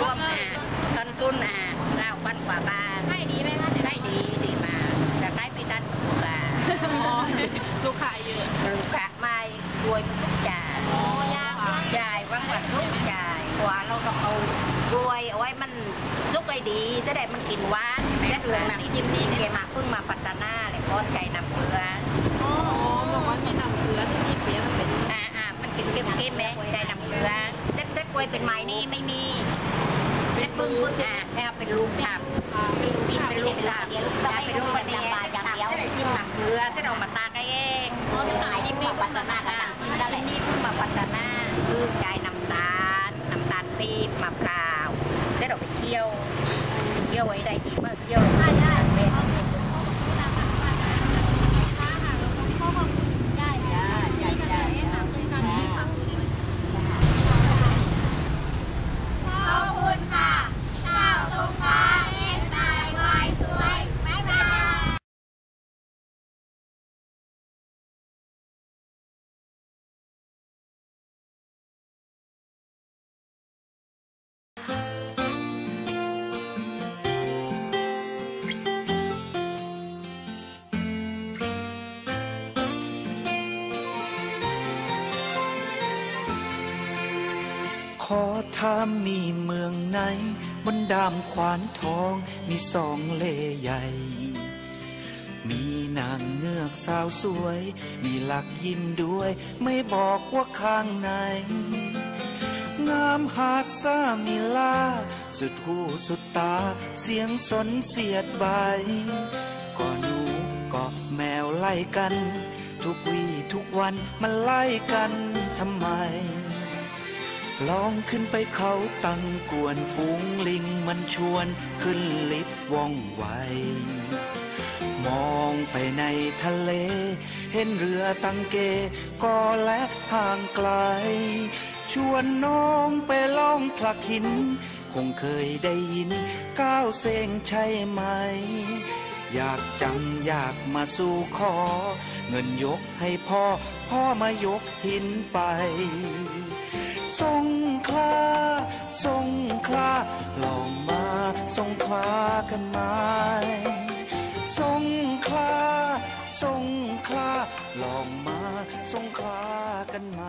ร่วมอาต้นทุนเก้าพันกว่าบ้านให้ดีไหมคะให้ดีดีมาแต่ใกล้ไปตันถูกกว่าลูกค้าเยอะลูกค้าไม่รวยทุกจ่ายยากยายว่าแบบทุกจ่ายกว่าเราต้องเอารวยเอาไว้มันลุกไปดีจะได้มันกินหวานจะเดืองน้ำจิ้มนี่เกมาเพิ่งมาปัตตานาเลยก้อนไก่น้ำเกลืออ๋อบอก่น้ำเกลือที่นี่เปลี่ยนเป็นอ่ามันกินเค็มๆไหมไก่น้ำเกลือกๆกล้วยเป็นไม้นี่ไม่มี แต่ปึ้งปึ้งอะแค่เป็นลูกทำเป็นลูกกินค้าเป็นลูกทำได้เป็นลูกวันนี้จะได้จิ้มน้ำเกลือจะได้เอามาตากเองอ๋อต้องขายนี่มาพัฒนากันนี่เพิ่งมาปัตนาคือ ขอถามมีเมืองไหน บนดามขวานทองมีสองเลใหญ่ มีนางเงือกสาวสวย มีหลักยิ้มด้วย ไม่บอกว่าข้างในงามหาดซามิลา สุดหูสุดตา เสียงสนเสียดใบก็หนูก็แมวไล่กัน ทุกวี่ทุกวันมันไล่กันทำไม ลองขึ้นไปเขาตั้งกวนฝูงลิงมันชวนขึ้นลิฟต์ว่องไว มองไปในทะเล เห็นเรือตังเกก็และห่างไกล ชวนน้องไปล่องผลักหิน คงเคยได้ยินก้าวเซงใช่ไหม อยากจังอยากมาสู่ขอ เงินยกให้พ่อ พ่อมายกหินไป สงขลาสงขลาลองมาสงขลากันไหมสงขลาสงขลาลองมาสงขลากันไหม